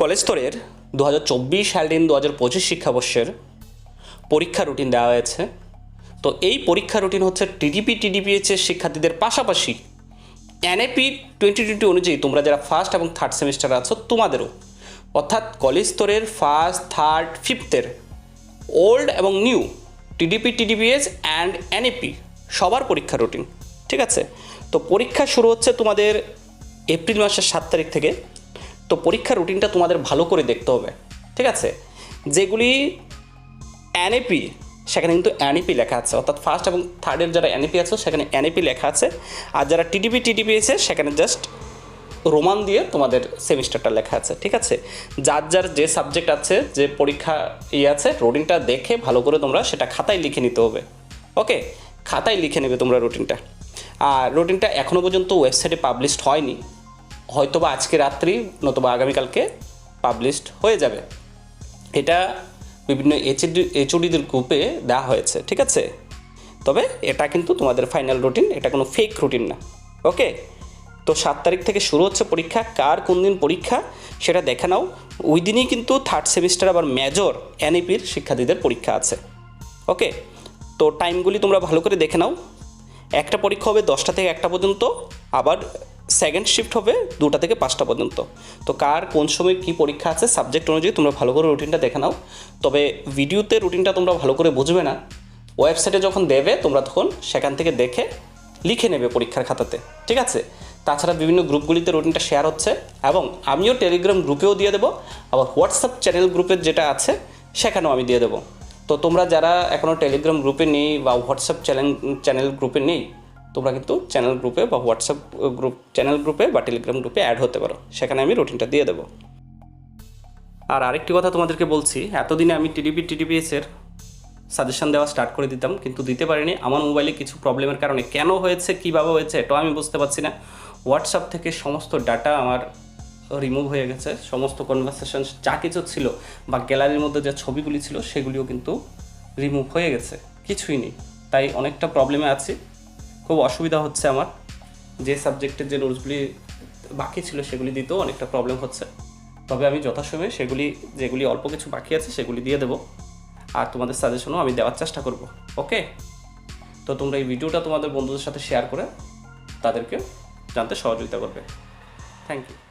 College স্তরের দু হাজার চব্বিশ সালদিন দু হাজার পঁচিশ শিক্ষাবর্ষের পরীক্ষা রুটিন দেওয়া হয়েছে। তো এই পরীক্ষা রুটিন হচ্ছে টিডিপি টিডিপিএইচের শিক্ষার্থীদের পাশাপাশি এনএপি টোয়েন্টি টোয়েন্টি অনুযায়ী তোমরা যারা ফার্স্ট এবং থার্ড সেমিস্টার আছো, তোমাদেরও। অর্থাৎ কলেজ স্তরের ফার্স্ট থার্ড ফিফথের ওল্ড এবং new TDP TDPS and NAP সবার পরীক্ষা রুটিন ঠিক আছে? তো পরীক্ষা শুরু হচ্ছে তোমাদের এপ্রিল মাসের সাত তারিখ থেকে। তো পরীক্ষার রুটিনটা তোমাদের ভালো করে দেখতে হবে, ঠিক আছে? যেগুলি এনএপি সেখানে কিন্তু এনএপি লেখা আছে, অর্থাৎ ফার্স্ট এবং থার্ডের যারা এনএপি আছে, সেখানে এনএপি লেখা আছে, আর যারা টিডিপি টিডিপি আছে, সেখানে জাস্ট রোমান দিয়ে তোমাদের সেমিস্টারটা লেখা আছে, ঠিক আছে? যার যার যে সাবজেক্ট আছে, যে পরীক্ষা ইয়ে আছে রুটিনটা দেখে ভালো করে তোমরা সেটা খাতায় লিখে নিতে হবে ওকে খাতায় লিখে নেবে তোমরা রুটিনটা আর রুটিনটা এখনও পর্যন্ত ওয়েবসাইটে পাবলিশড হয়নি। হয়তোবা আজকে রাত্রি, নতুবা আগামীকালকে পাবলিশড হয়ে যাবে। এটা বিভিন্ন এইচডি এইচওডিদের গ্রুপে দেওয়া হয়েছে, ঠিক আছে? তবে এটা কিন্তু তোমাদের ফাইনাল রুটিন এটা কোনো ফেক রুটিন না ওকে তো সাত তারিখ থেকে শুরু হচ্ছে পরীক্ষা, কার কোন দিন পরীক্ষা সেটা দেখে নাও। ওই দিনই কিন্তু থার্ড সেমিস্টার আবার মেজর এনইপির শিক্ষার্থীদের পরীক্ষা আছে ওকে তো টাইমগুলি তোমরা ভালো করে দেখে নাও। একটা পরীক্ষা হবে দশটা থেকে একটা পর্যন্ত, আবার সেকেন্ড শিফট হবে দুটা থেকে পাঁচটা পর্যন্ত। তো কার কোন সময় কী পরীক্ষা আছে সাবজেক্ট অনুযায়ী তোমরা ভালো করে রুটিনটা দেখে নাও। তবে ভিডিওতে রুটিনটা তোমরা ভালো করে বুঝবে না। ওয়েবসাইটে যখন দেবে, তোমরা তখন সেখান থেকে দেখে লিখে নেবে পরীক্ষার খাতাতে। ঠিক আছে? তাছাড়া বিভিন্ন গ্রুপগুলিতে রুটিনটা শেয়ার হচ্ছে এবং আমিও টেলিগ্রাম গ্রুপেও দিয়ে দেবো, আবার হোয়াটসঅ্যাপ চ্যানেল গ্রুপের যেটা আছে, সেখানেও আমি দিয়ে দেবো। তো তোমরা যারা এখনও টেলিগ্রাম গ্রুপে নেই বা হোয়াটসঅ্যাপ চ্যানেল চ্যানেল গ্রুপে নেই তোমরা কিন্তু চ্যানেল গ্রুপে বা হোয়াটসঅ্যাপ গ্রুপ চ্যানেল গ্রুপে বা টেলিগ্রাম গ্রুপে অ্যাড হতে পারো। সেখানে আমি রুটিনটা দিয়ে দেবো। আর আরেকটি কথা তোমাদেরকে বলছি, এতদিনে আমি টিডিপি টিডিপিএসের সাজেশন দেওয়া স্টার্ট করে দিতাম, কিন্তু দিতে পারিনি। আমার মোবাইলে কিছু প্রবলেমের কারণে কেন হয়েছে, কীভাবে হয়েছে, এটাও আমি বুঝতে পারছি না। হোয়াটসঅ্যাপ থেকে সমস্ত ডাটা আমার রিমুভ হয়ে গেছে। সমস্ত কনভারসেশন যা কিছু ছিল বা গ্যালারির মধ্যে যে ছবিগুলি ছিল, সেগুলিও কিন্তু রিমুভ হয়ে গেছে। কিছুই নেই। তাই অনেকটা প্রবলেমে আছি। খুব অসুবিধা হচ্ছে আমার। যে সাবজেক্টের যে নোটসগুলি বাকি ছিল সেগুলি দিতেও অনেকটা প্রবলেম হচ্ছে। তবে আমি যথাসময়ে সেগুলি, যেগুলি অল্প কিছু বাকি আছে সেগুলি দিয়ে দেবো। আর তোমাদের সাজেশনও আমি দেওয়ার চেষ্টা করব ওকে তো তোমরা এই ভিডিওটা তোমাদের বন্ধুদের সাথে শেয়ার করে তাদেরকে জানতে সহযোগিতা করবে। Thank you